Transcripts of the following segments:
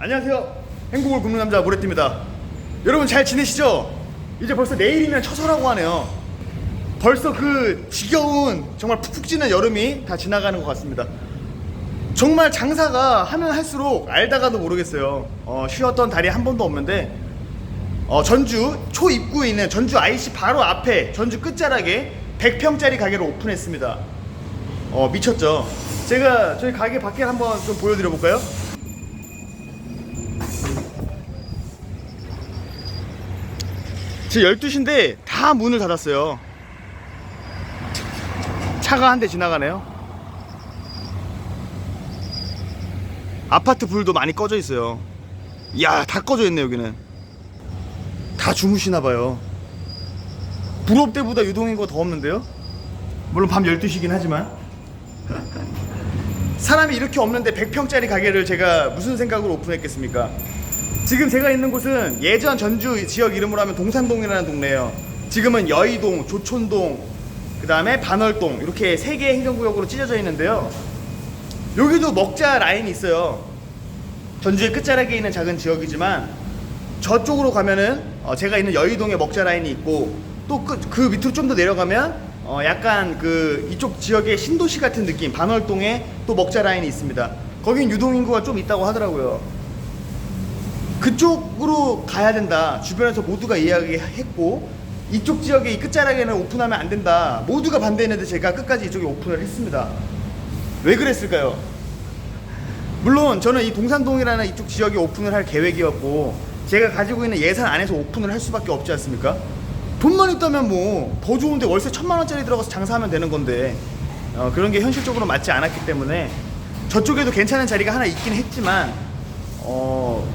안녕하세요. 행복을 굽는 남자 모래띠입니다. 여러분 잘 지내시죠? 이제 벌써 내일이면 처서라고 하네요. 벌써 그 지겨운 정말 푹푹 찌는 여름이 다 지나가는 것 같습니다. 정말 장사가 하면 할수록 알다가도 모르겠어요. 어, 쉬었던 달이 한 번도 없는데 어, 전주 초 입구에 있는 전주 IC 바로 앞에 전주 끝자락에 100평짜리 가게를 오픈했습니다. 어, 미쳤죠? 제가 저희 가게 밖에 한번 좀 보여드려 볼까요? 지금 12시인데 다 문을 닫았어요. 차가 한 대 지나가네요. 아파트 불도 많이 꺼져 있어요. 이야, 다 꺼져 있네, 여기는. 다 주무시나 봐요. 불업 때보다 유동인구가 더 없는데요? 물론 밤 12시긴 하지만. 사람이 이렇게 없는데 100평짜리 가게를 제가 무슨 생각으로 오픈했겠습니까? 지금 제가 있는 곳은 예전 전주 지역 이름으로 하면 동산동이라는 동네예요. 지금은 여의동, 조촌동, 그 다음에 반월동 이렇게 세 개의 행정구역으로 찢어져 있는데요. 여기도 먹자 라인이 있어요. 전주의 끝자락에 있는 작은 지역이지만 저쪽으로 가면은 어, 제가 있는 여의동에 먹자 라인이 있고 또그 밑으로 좀 더 내려가면 어, 약간 그 이쪽 지역의 신도시 같은 느낌 반월동에 또 먹자 라인이 있습니다. 거긴 유동 인구가 좀 있다고 하더라고요. 그쪽으로 가야 된다. 주변에서 모두가 이야기했고 이쪽 지역의 이 끝자락에는 오픈하면 안 된다. 모두가 반대했는데 제가 끝까지 이쪽에 오픈을 했습니다. 왜 그랬을까요? 물론 저는 이 동산동이라는 이쪽 지역에 오픈을 할 계획이었고 제가 가지고 있는 예산 안에서 오픈을 할 수밖에 없지 않습니까? 돈만 있다면 뭐 더 좋은데 월세 천만 원짜리 들어가서 장사하면 되는 건데 어, 그런 게 현실적으로 맞지 않았기 때문에 저쪽에도 괜찮은 자리가 하나 있긴 했지만 어,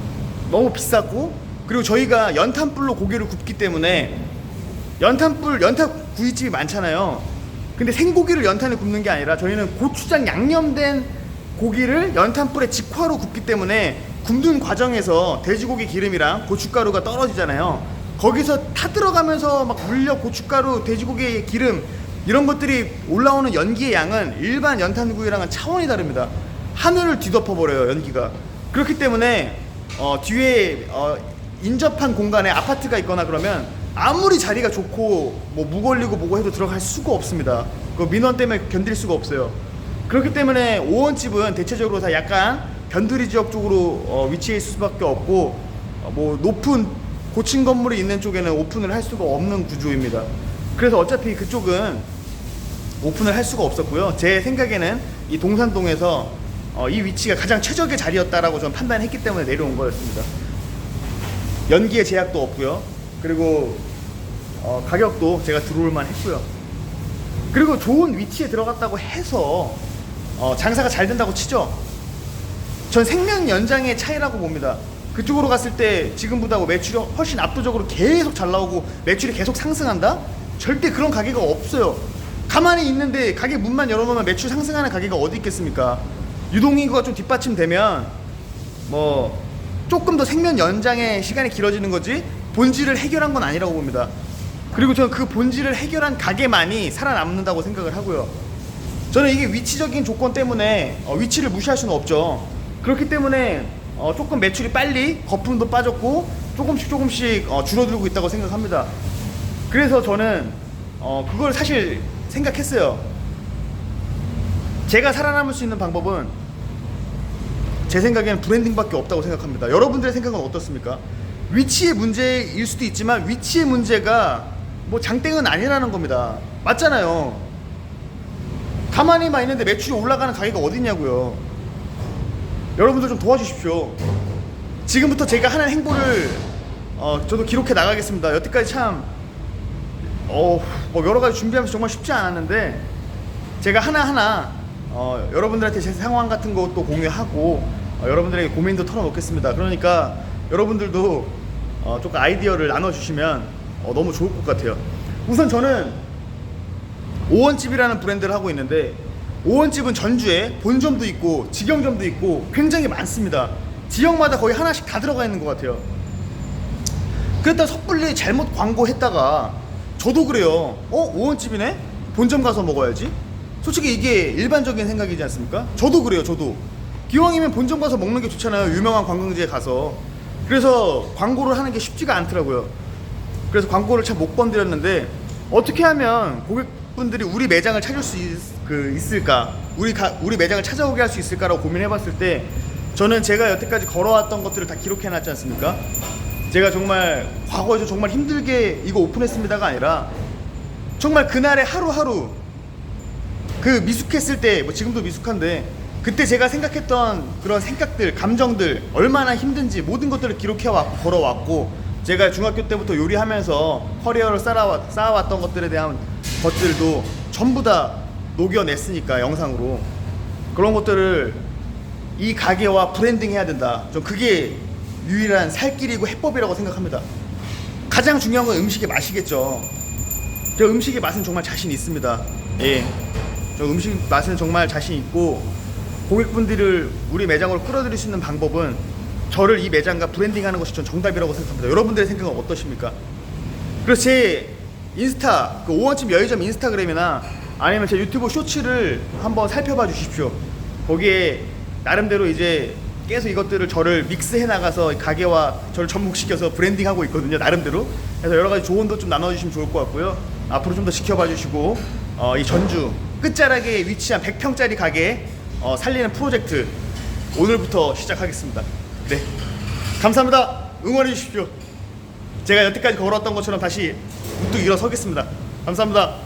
너무 비쌌고 그리고 저희가 연탄불로 고기를 굽기 때문에 연탄불 연탄 구이집이 많잖아요. 근데 생고기를 연탄에 굽는 게 아니라 저희는 고추장 양념된 고기를 연탄불에 직화로 굽기 때문에 굽는 과정에서 돼지고기 기름이랑 고춧가루가 떨어지잖아요. 거기서 타 들어가면서 막 물려 고춧가루, 돼지고기의 기름 이런 것들이 올라오는 연기의 양은 일반 연탄구이랑은 차원이 다릅니다. 하늘을 뒤덮어 버려요 연기가. 그렇기 때문에 어, 뒤에 어, 인접한 공간에 아파트가 있거나 그러면 아무리 자리가 좋고 뭐 무걸리고 뭐고 해도 들어갈 수가 없습니다. 그 민원 때문에 견딜 수가 없어요. 그렇기 때문에 오원집은 대체적으로 다 약간 변두리 지역 쪽으로 어, 위치해 있을 수밖에 없고 어, 뭐 높은 고층 건물이 있는 쪽에는 오픈을 할 수가 없는 구조입니다. 그래서 어차피 그쪽은 오픈을 할 수가 없었고요. 제 생각에는 이 동산동에서 어, 이 위치가 가장 최적의 자리였다라고 저는 판단했기 때문에 내려온 거였습니다. 연기의 제약도 없고요. 그리고 어, 가격도 제가 들어올만 했고요. 그리고 좋은 위치에 들어갔다고 해서 어, 장사가 잘 된다고 치죠. 전 생명 연장의 차이라고 봅니다. 그쪽으로 갔을 때 지금보다 뭐 매출이 훨씬 압도적으로 계속 잘 나오고 매출이 계속 상승한다? 절대 그런 가게가 없어요. 가만히 있는데 가게 문만 열어놓으면 매출 상승하는 가게가 어디 있겠습니까? 유동인구가 좀 뒷받침되면 뭐 조금 더 생명 연장의 시간이 길어지는 거지 본질을 해결한 건 아니라고 봅니다. 그리고 저는 그 본질을 해결한 가게만이 살아남는다고 생각을 하고요. 저는 이게 위치적인 조건 때문에 어, 위치를 무시할 수는 없죠. 그렇기 때문에 어, 조금 매출이 빨리 거품도 빠졌고 조금씩 조금씩 어, 줄어들고 있다고 생각합니다. 그래서 저는 어, 그걸 사실 생각했어요. 제가 살아남을 수 있는 방법은 제 생각에는 브랜딩밖에 없다고 생각합니다. 여러분들의 생각은 어떻습니까? 위치의 문제일 수도 있지만 위치의 문제가 뭐 장땡은 아니라는 겁니다. 맞잖아요. 가만히만 있는데 매출이 올라가는 가게가 어딨냐고요. 여러분들 좀 도와주십시오. 지금부터 제가 하는 행보를 어, 저도 기록해 나가겠습니다. 여태까지 참 어, 뭐 여러 가지 준비하면서 정말 쉽지 않았는데 제가 하나하나 어, 여러분들한테 제 상황 같은 것도 공유하고 어, 여러분들에게 고민도 털어놓겠습니다. 그러니까 여러분들도 어, 조금 아이디어를 나눠주시면 어, 너무 좋을 것 같아요. 우선 저는 오원집이라는 브랜드를 하고 있는데 오원집은 전주에 본점도 있고 직영점도 있고 굉장히 많습니다. 지역마다 거의 하나씩 다 들어가 있는 것 같아요. 그랬다 섣불리 잘못 광고했다가 저도 그래요. 어 오원집이네? 본점 가서 먹어야지. 솔직히 이게 일반적인 생각이지 않습니까? 저도 그래요. 저도 기왕이면 본점 가서 먹는 게 좋잖아요. 유명한 관광지에 가서. 그래서 광고를 하는 게 쉽지가 않더라고요. 그래서 광고를 참 못 건드렸는데 어떻게 하면 고객분들이 우리 매장을 찾을 수 있, 그 있을까? 우리 가, 우리 매장을 찾아오게 할 수 있을까라고 고민해봤을 때 저는 제가 여태까지 걸어왔던 것들을 다 기록해놨지 않습니까? 제가 정말 과거에서 정말 힘들게 이거 오픈했습니다가 아니라 정말 그날의 하루하루 그 미숙했을 때 뭐 지금도 미숙한데 그때 제가 생각했던 그런 생각들 감정들 얼마나 힘든지 모든 것들을 기록해 왔고 걸어왔고 제가 중학교 때부터 요리하면서 커리어를 쌓아왔, 쌓아왔던 것들에 대한 것들도 전부 다 녹여냈으니까 영상으로 그런 것들을 이 가게와 브랜딩 해야 된다 좀 그게 유일한 살 길이고 해법이라고 생각합니다 가장 중요한 건 음식의 맛이겠죠 저 음식의 맛은 정말 자신 있습니다. 예. 저 음식 맛은 정말 자신 있고 고객분들을 우리 매장으로 끌어들일 수 있는 방법은 저를 이 매장과 브랜딩하는 것이 전 정답이라고 생각합니다. 여러분들의 생각은 어떠십니까? 그래서 제 인스타 그 오원집 여의점 인스타그램이나 아니면 제 유튜브 쇼츠를 한번 살펴봐 주십시오. 거기에 나름대로 이제 계속 이것들을 저를 믹스해 나가서 가게와 저를 접목시켜서 브랜딩하고 있거든요. 나름대로. 그래서 여러 가지 조언도 좀 나눠주시면 좋을 것 같고요. 앞으로 좀 더 지켜봐 주시고 어, 이 전주 끝자락에 위치한 100평짜리 가게 어, 살리는 프로젝트 오늘부터 시작하겠습니다. 네, 감사합니다. 응원해 주십시오. 제가 여태까지 걸었던 것처럼 다시 문득 일어서겠습니다. 감사합니다.